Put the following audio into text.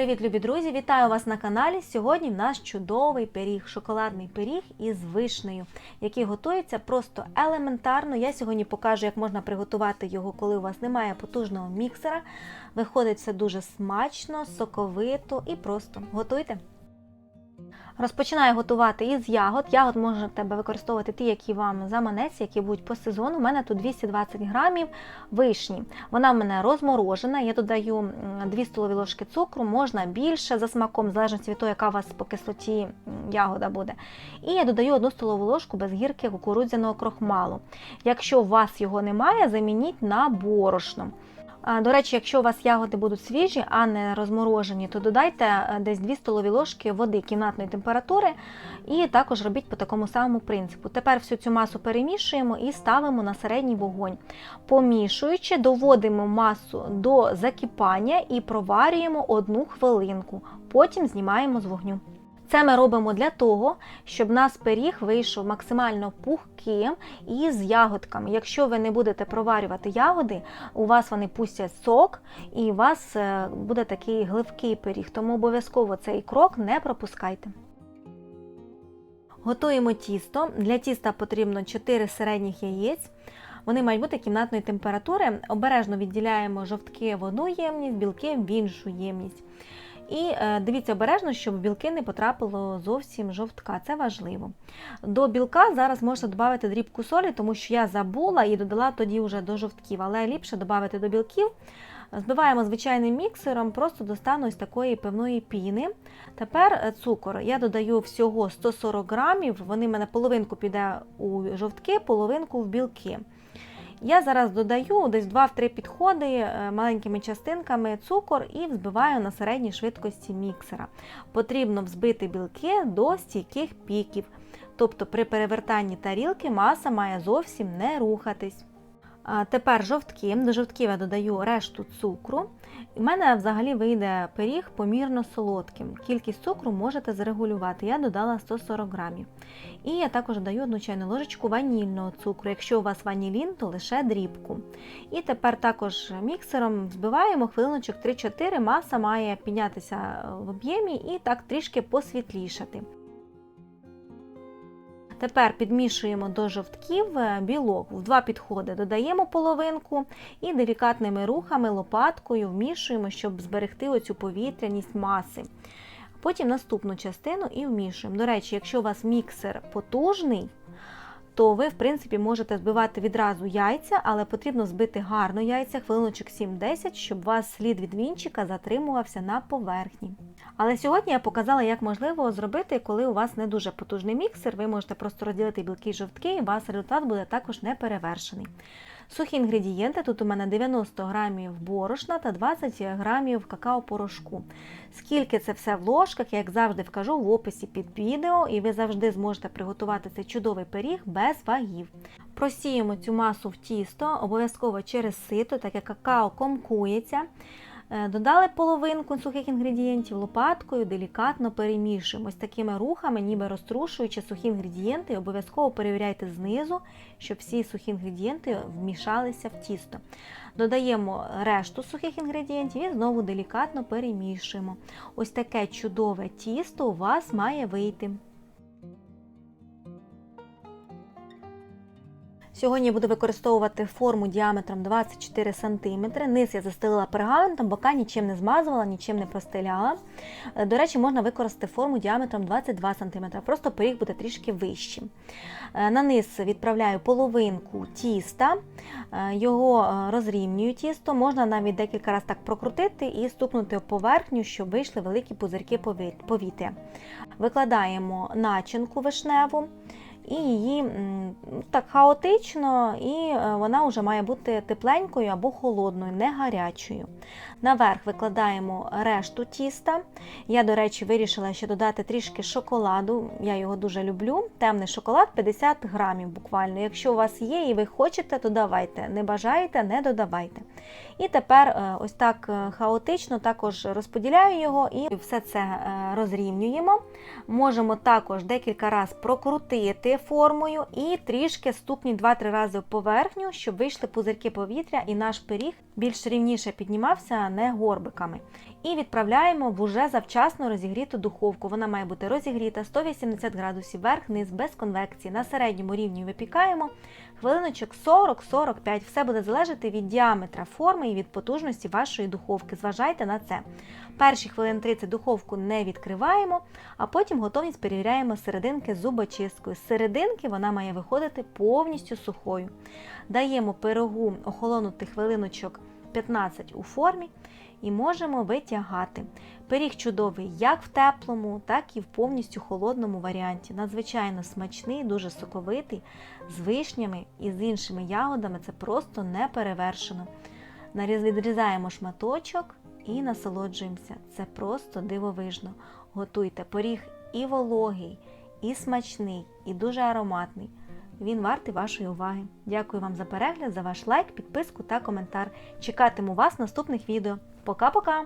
Привіт, любі друзі! Вітаю вас на каналі. Сьогодні в нас чудовий пиріг, шоколадний пиріг із вишнею, який готується просто елементарно. Я сьогодні покажу, як можна приготувати його, коли у вас немає потужного міксера. Виходить все дуже смачно, соковито і просто. Готуйте! Розпочинаю готувати із ягод. Ягод можете використовувати ті, які вам заманеться, які будуть по сезону. У мене тут 220 грамів вишні. Вона в мене розморожена. Я додаю 2 столові ложки цукру, можна більше за смаком, в залежності від того, яка у вас по кислоті ягода буде. І я додаю 1 столову ложку без гірки кукурудзяного крохмалу. Якщо у вас його немає, замініть на борошно. До речі, якщо у вас ягоди будуть свіжі, а не розморожені, то додайте десь 2 столові ложки води кімнатної температури і також робіть по такому самому принципу. Тепер всю цю масу перемішуємо і ставимо на середній вогонь. Помішуючи, доводимо масу до закипання і проварюємо одну хвилинку. Потім знімаємо з вогню. Це ми робимо для того, щоб нас пиріг вийшов максимально пухким і з ягодками. Якщо ви не будете проварювати ягоди, у вас вони пустять сок, і у вас е, буде такий гливкий пиріг. Тому обов'язково цей крок не пропускайте. Готуємо тісто. Для тіста потрібно 4 середніх яєць. Вони мають бути кімнатної температури. Обережно відділяємо жовтки в одну ємність, білки в іншу ємність. І е, дивіться обережно, щоб білки не потрапило зовсім жовтка. Це важливо. До білка зараз можна додати дрібку солі, тому що я забула і додала тоді вже до жовтків, але ліпше додати до білків. Збиваємо звичайним міксером, просто достану ось такої певної піни. Тепер е, цукор. Я додаю всього 140 грамів, вони в мене половинку піде у жовтки, половинку в білки. Я зараз додаю десь 2-3 підходи е, маленькими частинками цукор і взбиваю на середній швидкості міксера. Потрібно взбити білки до стійких піків. Тобто при перевертанні тарілки маса має зовсім не рухатись. Тепер жовтки. До жовтків я додаю решту цукру. У мене взагалі вийде пиріг помірно солодким. Кількість цукру можете зарегулювати. Я додала 140 грамів. І я також додаю одну чайну ложечку ванільного цукру. Якщо у вас ванілін, то лише дрібку. І тепер також міксером взбиваємо хвилиночок 3-4, маса має піднятися в об'ємі і так трішки посвітлішати. Тепер підмішуємо до жовтків е, білок. В два підходи додаємо половинку і делікатними рухами, лопаткою вмішуємо, щоб зберегти оцю повітряність маси. Потім наступну частину і вмішуємо. До речі, якщо у вас міксер потужний, то ви, в принципі, можете збивати відразу яйця, але потрібно збити гарно яйця, хвилиночок 7-10, щоб вас слід від вінчика затримувався на поверхні. Але сьогодні я показала, як можливо зробити, коли у вас не дуже потужний міксер, ви можете просто розділити білки і жовтки, і у вас результат буде також не перевершений. Сухі інгредієнти, тут у мене 90 грамів борошна та 20 грамів какао-порошку. Скільки це все в ложках, я як завжди вкажу в описі під відео, і ви завжди зможете приготувати цей чудовий пиріг без вагів. Просіємо цю масу в тісто, обов'язково через сито, так як какао комкується. Е, додали половинку сухих інгредієнтів лопаткою, делікатно перемішуємо ось такими рухами, ніби розтрушуючи сухі інгредієнти, обов'язково перевіряйте знизу, щоб всі сухі інгредієнти вмішалися в тісто. Додаємо решту сухих інгредієнтів і знову делікатно перемішуємо. Ось таке чудове тісто у вас має вийти. Сьогодні я буду використовувати форму діаметром 24 см. Низ я застелила пергаментом, бока нічим не змазувала, нічим не простеляла. Е, до речі, можна використати форму діаметром 22 см, просто пиріг буде трішки вищим. Е, на низ відправляю половинку тіста, е, його розрівнюю тісто, можна навіть декілька разів так прокрутити і стукнути в поверхню, щоб вийшли великі пузирки повітря. Викладаємо начинку вишневу і її так хаотично, і е, вона вже має бути тепленькою або холодною, не гарячою. Наверх викладаємо решту тіста. Я, до речі, вирішила ще додати трішки шоколаду. Я його дуже люблю. Темний шоколад 50 грамів буквально. Якщо у вас є і ви хочете, то давайте. Не бажаєте, не додавайте. І тепер е, ось так е, хаотично також розподіляю його і все це розрівнюємо. Можемо також декілька разів прокрутити формою і трішки ступні 2-3 рази поверхню, щоб вийшли пузирки повітря і наш пиріг більш рівніше піднімався, а не горбиками. І відправляємо в уже завчасно розігріту духовку. Вона має бути розігріта 180 градусів вверх-низ без конвекції. На середньому рівні випікаємо хвилиночок 40-45. Все буде залежати від діаметра форми і від потужності вашої духовки. Зважайте на це. Перші хвилин 30 духовку не відкриваємо, а потім готовність перевіряємо серединки зубочисткою. З серединки вона має виходити повністю сухою. Даємо пирогу охолонути хвилиночок 15 у формі і можемо витягати. Пиріг чудовий як в теплому, так і в повністю холодному варіанті. Надзвичайно смачний, дуже соковитий, з вишнями і з іншими ягодами. Це просто не перевершено. Відрізаємо шматочок і насолоджуємося. Це просто дивовижно. Готуйте пиріг і вологий, і смачний, і дуже ароматний. Він вартий вашої уваги. Дякую вам за перегляд, за ваш лайк, підписку та коментар. Чекатиму вас в наступних відео. Пока-пока!